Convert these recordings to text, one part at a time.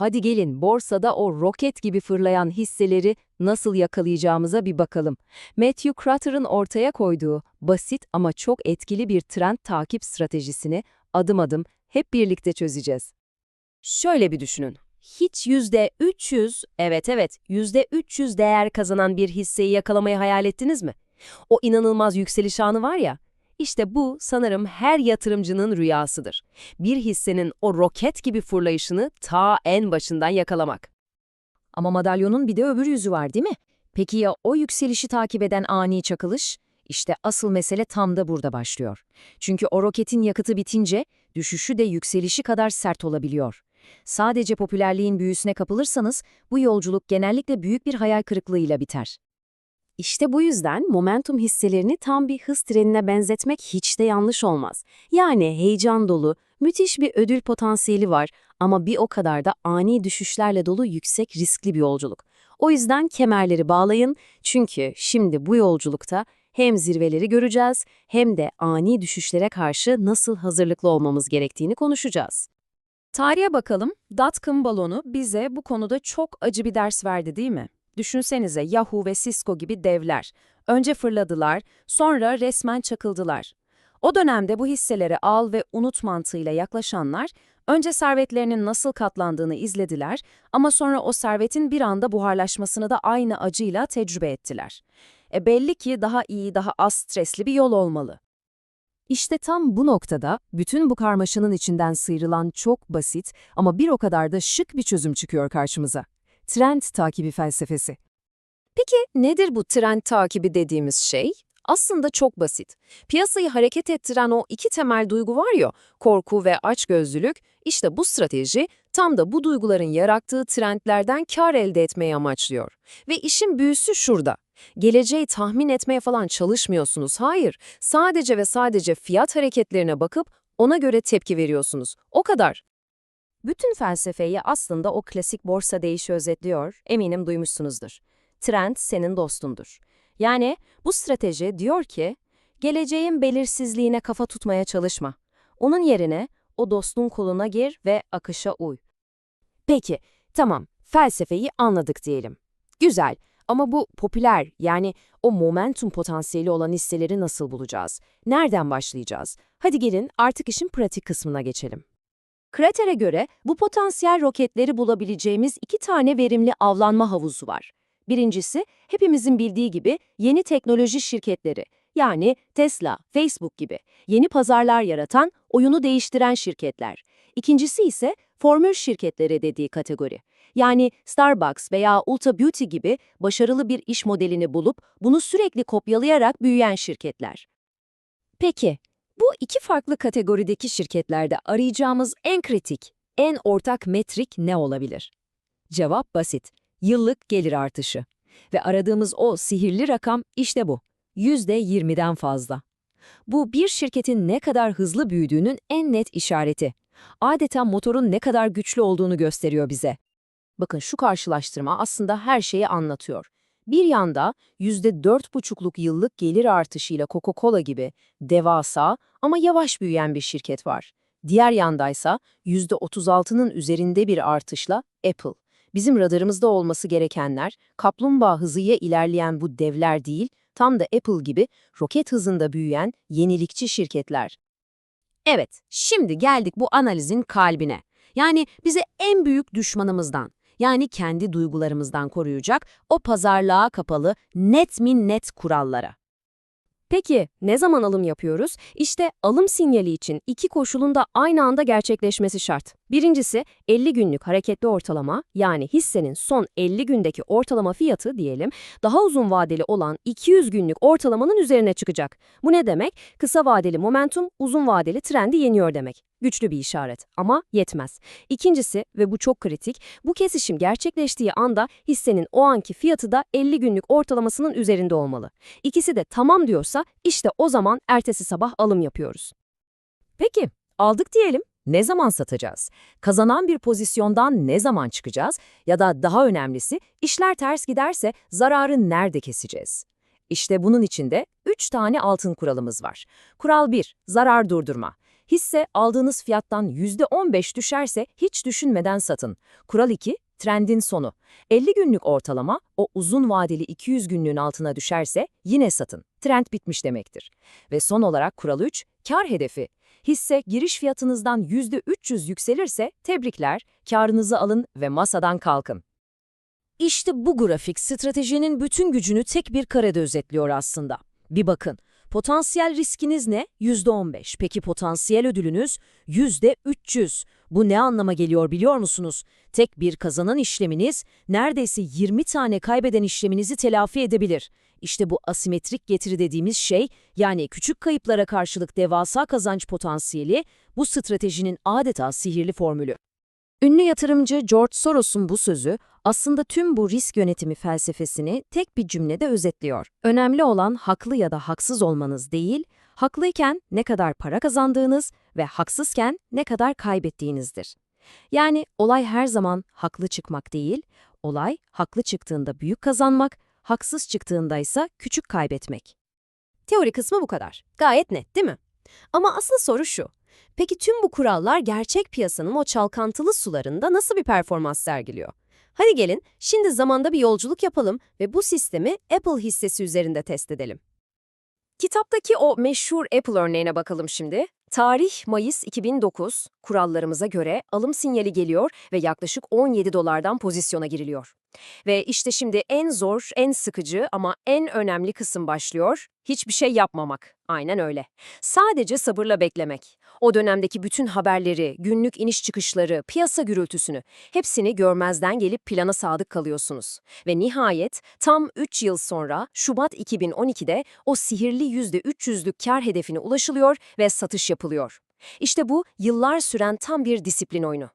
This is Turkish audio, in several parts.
Hadi gelin borsada o roket gibi fırlayan hisseleri nasıl yakalayacağımıza bir bakalım. Matthew Crutter'ın ortaya koyduğu basit ama çok etkili bir trend takip stratejisini adım adım hep birlikte çözeceğiz. Şöyle bir düşünün. Hiç %300, evet evet %300 değer kazanan bir hisseyi yakalamayı hayal ettiniz mi? O inanılmaz yükseliş anı var ya, işte bu sanırım her yatırımcının rüyasıdır. Bir hissenin o roket gibi fırlayışını ta en başından yakalamak. Ama madalyonun bir de öbür yüzü var değil mi? Peki ya o yükselişi takip eden ani çakılış? İşte asıl mesele tam da burada başlıyor. Çünkü o roketin yakıtı bitince düşüşü de yükselişi kadar sert olabiliyor. Sadece popülerliğin büyüsüne kapılırsanız bu yolculuk genellikle büyük bir hayal kırıklığıyla biter. İşte bu yüzden momentum hisselerini tam bir hız trenine benzetmek hiç de yanlış olmaz. Yani heyecan dolu, müthiş bir ödül potansiyeli var ama bir o kadar da ani düşüşlerle dolu yüksek riskli bir yolculuk. O yüzden kemerleri bağlayın çünkü şimdi bu yolculukta hem zirveleri göreceğiz hem de ani düşüşlere karşı nasıl hazırlıklı olmamız gerektiğini konuşacağız. Tarihe bakalım, dotcom balonu bize bu konuda çok acı bir ders verdi değil mi? Düşünsenize Yahoo ve Cisco gibi devler. Önce fırladılar, sonra resmen çakıldılar. O dönemde bu hisselere al ve unut mantığıyla yaklaşanlar, önce servetlerinin nasıl katlandığını izlediler ama sonra o servetin bir anda buharlaşmasını da aynı acıyla tecrübe ettiler. E belli ki daha iyi, daha az stresli bir yol olmalı. İşte tam bu noktada bütün bu karmaşanın içinden sıyrılan çok basit ama bir o kadar da şık bir çözüm çıkıyor karşımıza. Trend takibi felsefesi. Peki nedir bu trend takibi dediğimiz şey? Aslında çok basit. Piyasayı hareket ettiren o iki temel duygu var ya, korku ve açgözlülük, işte bu strateji tam da bu duyguların yarattığı trendlerden kar elde etmeyi amaçlıyor. Ve işin büyüsü şurada. Geleceği tahmin etmeye falan çalışmıyorsunuz, hayır. Sadece ve sadece fiyat hareketlerine bakıp ona göre tepki veriyorsunuz. O kadar. Bütün felsefeyi aslında o klasik borsa değişi özetliyor, eminim duymuşsunuzdur. Trend senin dostundur. Yani bu strateji diyor ki, geleceğin belirsizliğine kafa tutmaya çalışma. Onun yerine o dostun koluna gir ve akışa uy. Peki, tamam, felsefeyi anladık diyelim. Güzel ama bu popüler yani o momentum potansiyeli olan hisseleri nasıl bulacağız? Nereden başlayacağız? Hadi gelin artık işin pratik kısmına geçelim. Krater'e göre bu potansiyel roketleri bulabileceğimiz iki tane verimli avlanma havuzu var. Birincisi, hepimizin bildiği gibi yeni teknoloji şirketleri, yani Tesla, Facebook gibi yeni pazarlar yaratan, oyunu değiştiren şirketler. İkincisi ise formül şirketleri dediği kategori. Yani Starbucks veya Ulta Beauty gibi başarılı bir iş modelini bulup bunu sürekli kopyalayarak büyüyen şirketler. Peki, bu iki farklı kategorideki şirketlerde arayacağımız en kritik, en ortak metrik ne olabilir? Cevap basit. Yıllık gelir artışı. Ve aradığımız o sihirli rakam işte bu. %20'den fazla. Bu bir şirketin ne kadar hızlı büyüdüğünün en net işareti. Adeta motorun ne kadar güçlü olduğunu gösteriyor bize. Bakın şu karşılaştırma aslında her şeyi anlatıyor. Bir yanda %4,5'luk yıllık gelir artışıyla Coca-Cola gibi devasa ama yavaş büyüyen bir şirket var. Diğer yandaysa %36'nın üzerinde bir artışla Apple. Bizim radarımızda olması gerekenler, kaplumbağa hızıyla ilerleyen bu devler değil, tam da Apple gibi roket hızında büyüyen yenilikçi şirketler. Evet, şimdi geldik bu analizin kalbine. Yani bize en büyük düşmanımızdan, yani kendi duygularımızdan koruyacak o pazarlığa kapalı net mi net kurallara. Peki ne zaman alım yapıyoruz? İşte alım sinyali için iki koşulun da aynı anda gerçekleşmesi şart. Birincisi 50 günlük hareketli ortalama yani hissenin son 50 gündeki ortalama fiyatı diyelim daha uzun vadeli olan 200 günlük ortalamanın üzerine çıkacak. Bu ne demek? Kısa vadeli momentum uzun vadeli trendi yeniyor demek. Güçlü bir işaret ama yetmez. İkincisi ve bu çok kritik, bu kesişim gerçekleştiği anda hissenin o anki fiyatı da 50 günlük ortalamasının üzerinde olmalı. İkisi de tamam diyorsa işte o zaman ertesi sabah alım yapıyoruz. Peki, aldık diyelim. Ne zaman satacağız? Kazanan bir pozisyondan ne zaman çıkacağız? Ya da daha önemlisi, işler ters giderse zararı nerede keseceğiz? İşte bunun içinde 3 tane altın kuralımız var. Kural 1, zarar durdurma. Hisse aldığınız fiyattan %15 düşerse hiç düşünmeden satın. Kural 2, trendin sonu. 50 günlük ortalama o uzun vadeli 200 günlüğün altına düşerse yine satın. Trend bitmiş demektir. Ve son olarak kural 3, kar hedefi. Hisse giriş fiyatınızdan %300 yükselirse tebrikler, karınızı alın ve masadan kalkın. İşte bu grafik stratejinin bütün gücünü tek bir karede özetliyor aslında. Bir bakın, potansiyel riskiniz ne? %15. Peki potansiyel ödülünüz? %300. Bu ne anlama geliyor biliyor musunuz? Tek bir kazanan işleminiz neredeyse 20 tane kaybeden işleminizi telafi edebilir. İşte bu asimetrik getiri dediğimiz şey, yani küçük kayıplara karşılık devasa kazanç potansiyeli, bu stratejinin adeta sihirli formülü. Ünlü yatırımcı George Soros'un bu sözü aslında tüm bu risk yönetimi felsefesini tek bir cümlede özetliyor. Önemli olan haklı ya da haksız olmanız değil, haklıyken ne kadar para kazandığınız ve haksızken ne kadar kaybettiğinizdir. Yani olay her zaman haklı çıkmak değil, olay haklı çıktığında büyük kazanmak, haksız çıktığında ise küçük kaybetmek. Teori kısmı bu kadar. Gayet net değil mi? Ama asıl soru şu. Peki tüm bu kurallar gerçek piyasanın o çalkantılı sularında nasıl bir performans sergiliyor? Hadi gelin şimdi zamanda bir yolculuk yapalım ve bu sistemi Apple hissesi üzerinde test edelim. Kitaptaki o meşhur Apple örneğine bakalım şimdi. Tarih Mayıs 2009. Kurallarımıza göre alım sinyali geliyor ve yaklaşık 17 dolardan pozisyona giriliyor. Ve işte şimdi en zor, en sıkıcı ama en önemli kısım başlıyor. Hiçbir şey yapmamak. Aynen öyle. Sadece sabırla beklemek. O dönemdeki bütün haberleri, günlük iniş çıkışları, piyasa gürültüsünü hepsini görmezden gelip plana sadık kalıyorsunuz. Ve nihayet tam 3 yıl sonra Şubat 2012'de o sihirli %300'lük kar hedefine ulaşılıyor ve satış yapılıyor. İşte bu yıllar süren tam bir disiplin oyunu.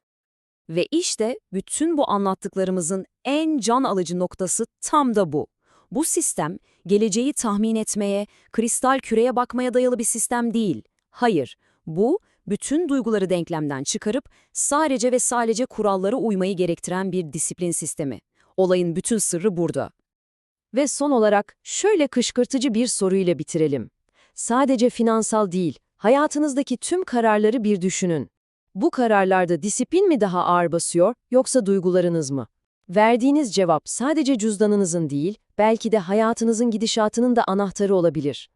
Ve işte bütün bu anlattıklarımızın en can alıcı noktası tam da bu. Bu sistem, geleceği tahmin etmeye, kristal küreye bakmaya dayalı bir sistem değil. Hayır, bu, bütün duyguları denklemden çıkarıp sadece ve sadece kurallara uymayı gerektiren bir disiplin sistemi. Olayın bütün sırrı burada. Ve son olarak şöyle kışkırtıcı bir soruyla bitirelim. Sadece finansal değil, hayatınızdaki tüm kararları bir düşünün. Bu kararlarda disiplin mi daha ağır basıyor yoksa duygularınız mı? Verdiğiniz cevap sadece cüzdanınızın değil, belki de hayatınızın gidişatının da anahtarı olabilir.